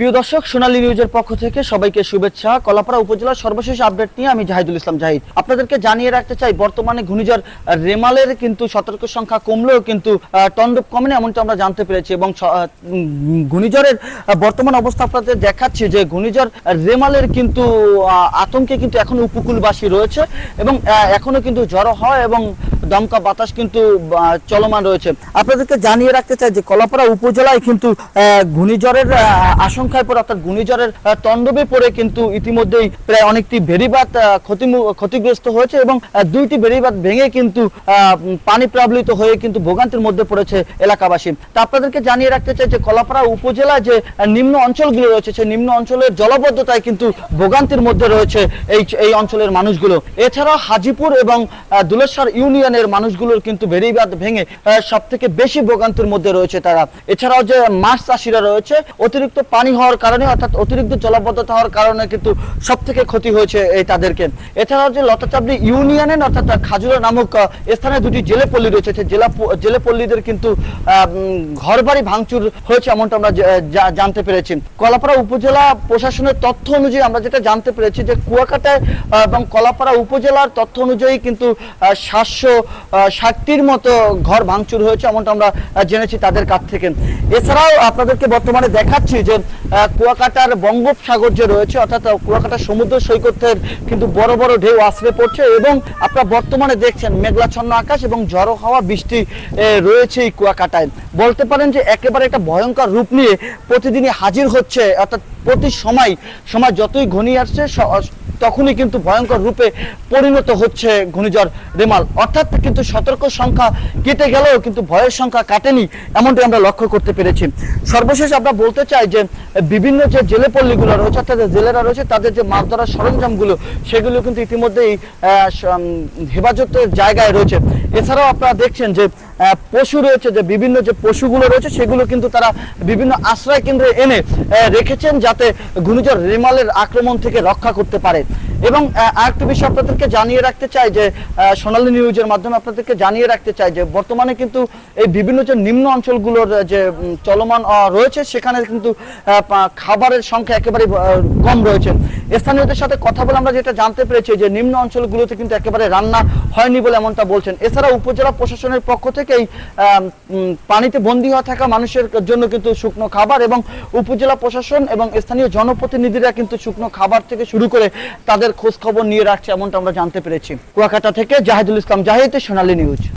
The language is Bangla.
প্রিয় দর্শক, সোনালী নিউজের পক্ষ থেকে সবাইকে শুভেচ্ছা। কলাপাড়া উপজেলার সর্বশেষ আপডেট নিয়ে আমি জাহিদুল ইসলাম জাহিদ। আপনাদেরকে জানিয়ে রাখতে চাই, বর্তমানে ঘূর্ণিঝড় রেমালের কিন্তু সতর্ক সংখ্যা কমলেও কিন্তু তন্ডব কমেনি এমনটা আমরা জানতে পেরেছি এবং ঘূর্ণিঝড়ের বর্তমান অবস্থা আপনাদের দেখাচ্ছি যে ঘূর্ণিঝড় রেমালের কিন্তু আতঙ্কে কিন্তু এখনও উপকূলবাসী রয়েছে এবং এখনও কিন্তু ঝড়ো হয় এবং দমকা বাতাস কিন্তু চলমান রয়েছে। আপনাদেরকে জানিয়ে রাখতে চাই যে কলাপাড়া উপজেলায় কিন্তু ঘূর্ণিঝড়ের আশঙ্কায় পড়ে অর্থাৎ ঘূর্ণিঝড়ের তাণ্ডবে পড়ে কিন্তু ইতিমধ্যেই প্রায় অনেকটি আহ, ক্ষতি ক্ষতিগ্রস্ত হয়েছে এবং দুইটি বেড়িবাঁধ ভেঙে কিন্তু পানি প্লাবিত হয়ে কিন্তু ভোগান্তির মধ্যে পড়েছে এলাকাবাসী। তা আপনাদেরকে জানিয়ে রাখতে চাই যে কলাপাড়া উপজেলায় যে নিম্ন অঞ্চলগুলো রয়েছে সেই নিম্ন অঞ্চলের জলবদ্ধতায় কিন্তু ভোগান্তির মধ্যে রয়েছে এই এই অঞ্চলের মানুষগুলো। এছাড়াও হাজিপুর এবং দুলেশ্বর দুলেশ্বর ইউনিয়নের মানুষগুলোর কিন্তু বেড়িবাঁধ ভেঙে সব থেকে বেশি ভোগান্তির মধ্যে রয়েছে তারা। এছাড়াও যে মাছ চাষিরা রয়েছে, অতিরিক্ত পানি হওয়ার কারণে, অর্থাৎ অতিরিক্ত জলবদ্ধতা হওয়ার কারণে কিন্তু সব থেকে ক্ষতি হয়েছে এই তাদেরকে। এছাড়াও যে লতাচাবড়ি ইউনিয়নের, অর্থাৎ খাজুরা নামক স্থানে দুটি জেলে পল্লী রয়েছে জেলা জেলে পল্লীদের কিন্তু ঘর বাড়ি ভাঙচুর হয়েছে এমনটা আমরা জানতে পেরেছি। কলাপাড়া উপজেলা প্রশাসনের তথ্য অনুযায়ী আমরা যেটা জানতে পেরেছি যে কুয়াকাটায় এবং কলাপাড়া উপজেলার তথ্য অনুযায়ী কিন্তু সাতশো ষাটটির মতো ঘর ভাঙচুর হয়েছে এমনটা আমরা জেনেছি তাদের কাছ থেকে। এছাড়াও আপনাদেরকে বর্তমানে দেখাচ্ছি যে কুয়াকাটার বঙ্গোপসাগর যে রয়েছে অর্থাৎ আহ, কুয়াকাটা সমুদ্র সৈকতের কিন্তু বড় বড় ঢেউ আশ্রে পড়ছে এবং আপনারা বর্তমানে দেখছেন মেঘলাচ্ছন্ন আকাশ এবং জড়ো হওয়া বৃষ্টি রয়েছে এই কুয়াকাটায়। বলতে পারেন যে একেবারে একটা ভয়ঙ্কর রূপ নিয়ে প্রতিদিনই হাজির হচ্ছে অর্থাৎ প্রতি সময় সময় যতই ঘনিয়ে আসছে তখনই কিন্তু ভয়ঙ্কর রূপে পরিণত হচ্ছে ঘূর্ণিঝড় রেমাল। অর্থাৎ কিন্তু সতর্ক সংখ্যা কেটে গেলেও কিন্তু ভয়ের সংখ্যা কাটেনি এমনটি আমরা লক্ষ্য করতে পেরেছি। সর্বশেষ আমরা বলতে চাই যে, বিভিন্ন যে জেলে পল্লীগুলো রয়েছে, অর্থাৎ জেলেরা রয়েছে, তাদের যে মাছ ধরার সরঞ্জামগুলো, সেগুলো কিন্তু ইতিমধ্যেই হেফাজতের জায়গায় রয়েছে। এছাড়াও আপনারা দেখছেন যে পশু রয়েছে, যে বিভিন্ন যে পশুগুলো রয়েছে, সেগুলো কিন্তু তারা বিভিন্ন আশ্রয় কেন্দ্রে এনে রেখেছেন যাতে ঘূর্ণিঝড় রেমালের আক্রমণ থেকে রক্ষা করতে পারে। এবং আরেকটি বিষয় আপনাদেরকে জানিয়ে রাখতে চাই যে সোনালী নিউজের মাধ্যমে আপনাদেরকে জানিয়ে রাখতে চাই যে বর্তমানে কিন্তু এই বিভিন্ন যে নিম্ন অঞ্চলগুলোর যে চলমান রয়েছে সেখানে কিন্তু খাবারের সংখ্যা একেবারে কম রয়েছে। স্থানীয়দের সাথে কথা বলে আমরা যেটা জানতে পেরেছি যে নিম্ন অঞ্চলগুলোতে কিন্তু একেবারে রান্না হয়নি বলে এমনটা বলছেন। এছাড়া উপজেলা প্রশাসনের পক্ষ আহ, উম, পানিতে বন্দী হওয়া থাকা মানুষের জন্য কিন্তু শুকনো খাবার এবং উপজেলা প্রশাসন এবং স্থানীয় জনপ্রতিনিধিরা কিন্তু শুকনো খাবার থেকে শুরু করে তাদের খোঁজ খবর নিয়ে রাখছে, এমনটা আমরা জানতে পেরেছি। কুয়াকাটা থেকে জাহিদুল ইসলাম, জাহিদ, সোনালী নিউজ।